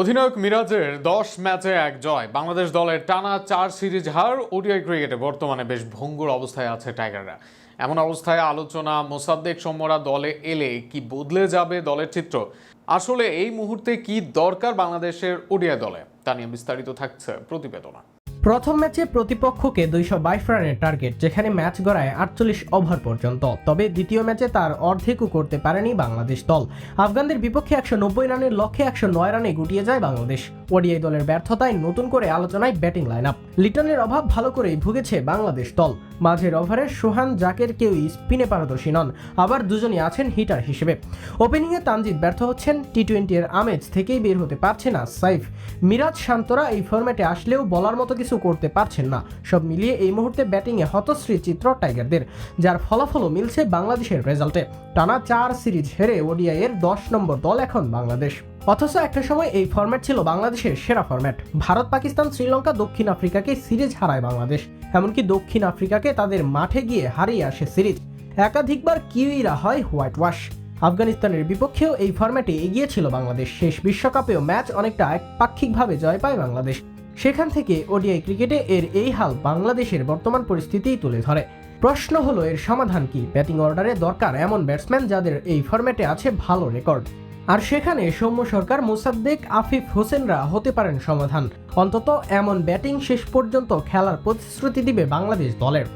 অধিনায়ক মিরাজের দশ ম্যাচে এক জয়। বাংলাদেশ দলের টানা চার সিরিজ হার, ওডিআই ক্রিকেটে বর্তমানে বেশ ভঙ্গুর অবস্থায় আছে টাইগাররা। এমন অবস্থায় আলোচনা মোসাদ্দেক সৌম্যরা দলে এলে কি বদলে যাবে দলের চিত্র? আসলে এই মুহূর্তে কি দরকার বাংলাদেশের ওডিআই দলে? তা নিয়ে বিস্তারিত থাকছে প্রতিবেদনা। প্রথম ম্যাচে প্রতিপক্ষকে দুইশো বাইশ রানের টার্গেট, যেখানে ম্যাচ গড়ায় আটচল্লিশ ওভার পর্যন্ত। তবে দ্বিতীয় ম্যাচে তার অর্ধেকও করতে পারেনি বাংলাদেশ দল। আফগানদের বিপক্ষে একশো নব্বই রানের লক্ষ্যে একশো নয় রানে গুটিয়ে যায় বাংলাদেশ। ওডিআই দলের ব্যর্থতায় নতুন করে আলোচনায় ব্যাটিং লাইন আপ লিটনের অভাব ভালো করেই ভুগেছে বাংলাদেশ দল। মাঝের ওভারে সোহান জাকের কেউই স্পিনে পারদর্শী নন, আবার দুজনই আছেন হিটার হিসেবে। ওপেনিংয়ে তানজিদ ব্যর্থ হচ্ছেন টি এর আমেজ থেকেই বের হতে পারছে না সাইফ। মিরাজ শান্তরা এই ফরম্যাটে আসলেও বলার মতো কিছু করতে পারছেন না। সব মিলিয়ে এই মুহূর্তে ব্যাটিংয়ে হতশ্রী চিত্র টাইগারদের, যার ফলাফলও মিলছে বাংলাদেশের রেজাল্টে। টানা চার সিরিজ হেরে ওডিআই এর দশ নম্বর দল এখন বাংলাদেশ। অথচ একটা সময় এই ফরম্যাট ছিল বাংলাদেশের সেরা ফরম্যাট ভারত, পাকিস্তান, শ্রীলঙ্কা, দক্ষিণ আফ্রিকাকে সিরিজ হারায় বাংলাদেশ। এমনকি দক্ষিণ আফ্রিকাকে তাদের মাঠে গিয়ে হারিয়ে আসে সিরিজ। একাধিকবার কিউইরা হয় হোয়াইট ওয়াশ। আফগানিস্তানের বিপক্ষেও এই ফরম্যাটে এগিয়েছিল বাংলাদেশ। শেষ বিশ্বকাপেও ম্যাচ অনেকটা একপাক্ষিকভাবে জয় পায় বাংলাদেশ। সেখান থেকে ওডিআই ক্রিকেটে এর এই হাল বাংলাদেশের বর্তমান পরিস্থিতিই তুলে ধরে। প্রশ্ন হলো, এর সমাধান কি? ব্যাটিং অর্ডারে দরকার এমন ব্যাটসম্যান যাদের এই ফরম্যাটে আছে ভালো রেকর্ড। আর সেখানে সৌম্য সরকার, মুসাদ্দেক, আফিফ হোসেনরা হতে পারেন সমাধান। অন্তত এমন ব্যাটিং শেষ পর্যন্ত খেলার প্রতিশ্রুতি দিবে বাংলাদেশ দলের।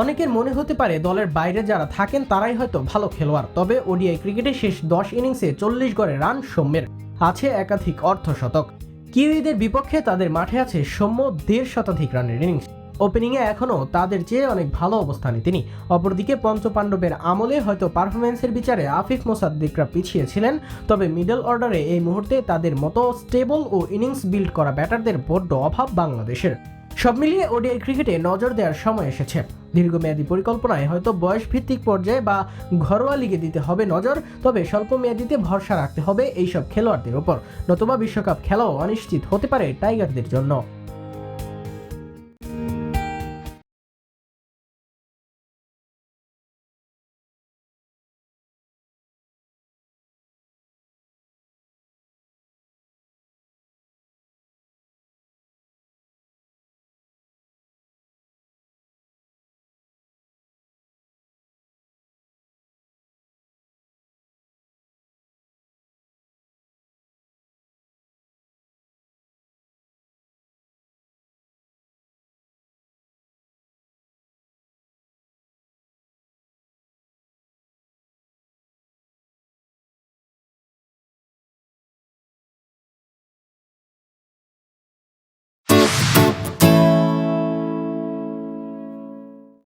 অনেকের মনে হতে পারে, দলের বাইরে যারা থাকেন তারাই হয়তো ভালো খেলোয়াড়। তবে ওডিআই ক্রিকেটে শেষ দশ ইনিংসে চল্লিশ গড়ে রান সৌম্যের। আছে একাধিক অর্ধশতক কিউইদের বিপক্ষে তাদের মাঠে আছে সৌম্য দেড় শতাধিক রানের ইনিংস ওপেনিংয়ে এখনও তাদের চেয়ে অনেক ভালো অবস্থানে তিনি। অপরদিকে পঞ্চপাণ্ডবের আমলে হয়তো পারফরমেন্সের বিচারে আফিফ মোসাদ্দিকরা পিছিয়ে ছিলেন তবে মিডল অর্ডারে এই মুহূর্তে তাদের মতো স্টেবল ও ইনিংস বিল্ড করা ব্যাটারদের বড্ড অভাব বাংলাদেশের। সব মিলিয়ে ওডিআই ক্রিকেটে নজর দেওয়ার সময় এসেছে। দীর্ঘমেয়াদী পরিকল্পনায় হয়তো বয়স ভিত্তিক পর্যায়ে বা ঘরোয়া লিগে দিতে হবে নজর, তবে স্বল্প মেয়াদিতে ভরসা রাখতে হবে এইসব খেলোয়াড়দের ওপর। নতুবা বিশ্বকাপ খেলাও অনিশ্চিত হতে পারে টাইগারদের জন্য।